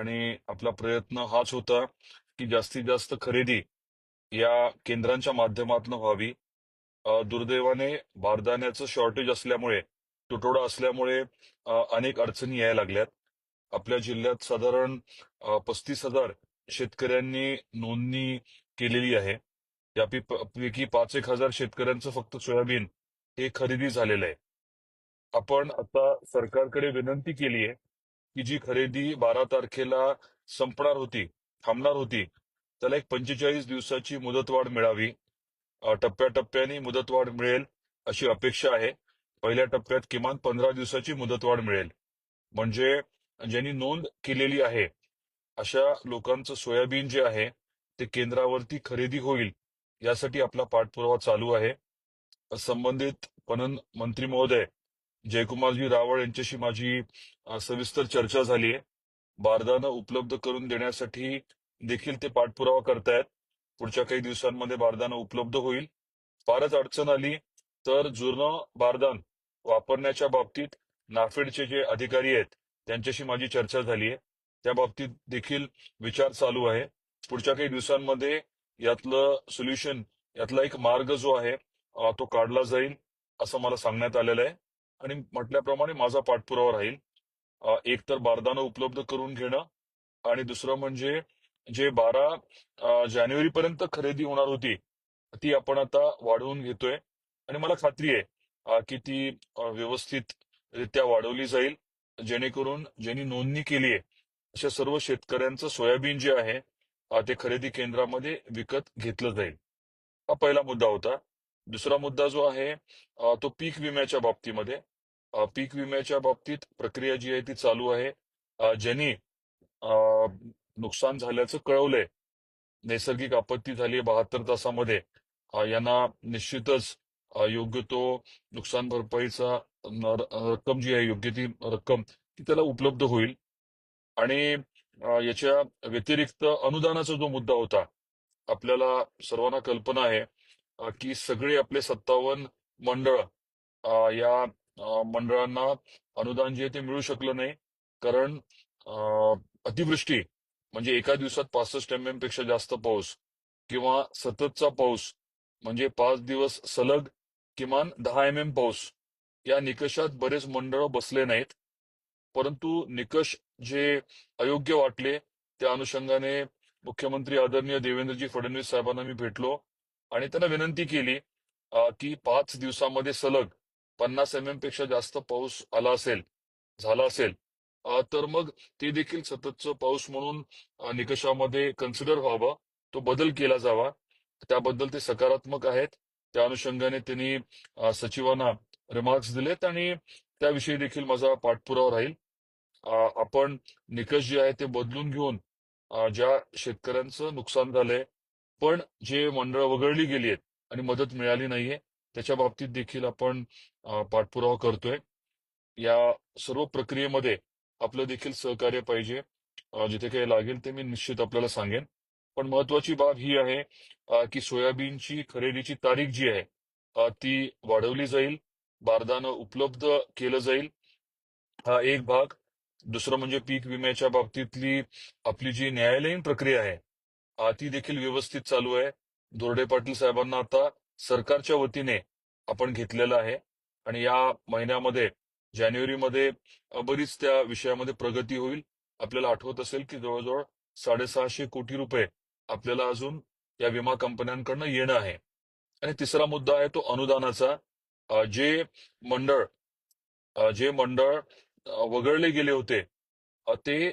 आणि आपला प्रयत्न हाच होता की जास्तीत जास्त खरेदी या केंद्रांच्या माध्यमातून व्हावी. दुर्दैवाने बारदाण्याचं शॉर्टेज असल्यामुळे तुटवडा असल्यामुळे अनेक अडचणी यायला लागल्यात. आपल्या जिल्ह्यात साधारण पस्तीस हजार शेतकऱ्यांनी नोंदणी केलेली आहे. त्यापैकी पाच एक हजार शेतकऱ्यांचं फक्त सोयाबीन हे खरेदी झालेलं आहे. आपण आता सरकारकडे विनंती केली आहे की जी खरेदी बारा तारखेला संपणार होती थांबणार होती त्याला एक पंचेचाळीस दिवसाची मुदतवाढ मिळावी. टप्प्याटप्प्याने मुदतवाढ मिळेल अशी अपेक्षा आहे. पहिल्या टप्प्यात किमान पंधरा दिवसाची मुदतवाढ मिळेल. म्हणजे ज्यांनी नोंद केलेली आहे अशा लोकांचं सोयाबीन जे आहे ते केंद्रावरती खरेदी होईल यासाठी आपला पाठपुरावा चालू आहे. संबंधित पणन मंत्री महोदय जयकुमारजी रावळ यांच्याशी माझी सविस्तर चर्चा झाली आहे. बारदानं उपलब्ध करून देण्यासाठी देखील ते पाठपुरावा करतायत. पुढच्या काही दिवसांमध्ये बारदानं उपलब्ध होईल. फारच अडचण आली तर जुनं बारदान वापरण्याच्या बाबतीत नाफेडचे जे अधिकारी आहेत त्यांच्याशी माझी चर्चा झाली आहे. त्या बाबतीत देखील विचार चालू आहे. पुढच्या काही दिवसांमध्ये यातलं सोल्युशन यातला एक मार्ग जो आहे तो काढला जाईल असं मला सांगण्यात आलेलं आहे. आणि म्हटल्याप्रमाणे माझा पाठपुरावा राहील. एक तर बारदानं उपलब्ध करून घेणं आणि दुसरं म्हणजे जे बारा जानेवारी पर्यंत खरेदी होणार होती ती आपण आता वाढवून घेतोय. आणि मला खात्री आहे की ती व्यवस्थित व्यवस्थितरित्या वाढवली जाईल जेणेकरून ज्यांनी नोंदणी केली आहे अशा सर्व शेतकऱ्यांचं सोयाबीन जे आहे ते खरेदी केंद्रामध्ये विकत घेतलं जाईल. हा पहिला मुद्दा होता. दुसरा मुद्दा जो आहे तो पीक विम्याच्या बाबतीमध्ये. पीक विम्याच्या बाबतीत प्रक्रिया जी आहे ती चालू आहे. ज्यांनी नुकसान झाल्याचं कळवलंय नैसर्गिक आपत्ती झाली बहात्तर तासामध्ये यांना निश्चितच योग्य तो नुकसान भरपाईचा रक्कम जी आहे योग्य ती रक्कम ती त्याला उपलब्ध होईल. आणि याच्या व्यतिरिक्त अनुदानाचा जो मुद्दा होता आपल्याला सर्वांना कल्पना आहे की सगळे आपले सत्तावन्न मंडळ या मंडळांना अनुदान जे आहे ते मिळू शकलं नाही. कारण अतिवृष्टी म्हणजे एका दिवसात पासष्ट एम एमपेक्षा जास्त पाऊस किंवा सततचा पाऊस म्हणजे पाच दिवस सलग किमान दहा एम एम पाऊस या निकषात बरेच मंडळ बसले नाहीत. परंतु निकष जे अयोग्य वाटले त्या अनुषंगाने मुख्यमंत्री आदरणीय देवेंद्रजी फडणवीस साहेबांना मी भेटलो आणि त्यांना विनंती केली की पाच दिवसामध्ये सलग पन्नास एम एमपेक्षा जास्त पाऊस आला असेल झाला असेल तर मग ते देखील सततचं पाऊस म्हणून निकषामध्ये कन्सिडर व्हावं. तो बदल केला जावा. त्याबद्दल ते सकारात्मक आहेत. त्या अनुषंगाने त्यांनी सचिवांना रिमार्क्स दिलेत आणि त्याविषयी देखील माझा पाठपुरावा राहील. आपण निकष जे आहे ते बदलून घेऊन ज्या शेतकऱ्यांचं नुकसान झालंय पण जे मंडळ वगळली गेली आहेत आणि मदत मिळाली नाहीये त्याच्या बाबतीत देखील आपण पाठपुरावा करतोय. या सर्व प्रक्रियेमध्ये आपलं देखील सहकार्य पाहिजे. जिथे काही लागेल ते मी निश्चित आपल्याला सांगेन. पण महत्वाची बाब ही आहे की सोयाबीनची खरेदीची तारीख जी आहे ती वाढवली जाईल. बारदानं उपलब्ध केलं जाईल. हा एक भाग. दुसरं म्हणजे पीक विम्याच्या बाबतीतली आपली जी न्यायालयीन प्रक्रिया आहे ती देखील व्यवस्थित चालू आहे. दोरडे पाटील साहेबांना आता सरकारच्या वतीने आपण घेतलेलं आहे. आणि या महिन्यामध्ये जानेवारीमध्ये बरीच त्या विषयामध्ये प्रगती होईल. आपल्याला आठवत असेल की जवळजवळ साडेसहाशे कोटी रुपये आपल्याला अजून या विमा कंपन्यांकडनं येणं आहे. आणि तिसरा मुद्दा आहे तो अनुदानाचा. जे मंडळ जे मंडळ वगळले गेले होते ते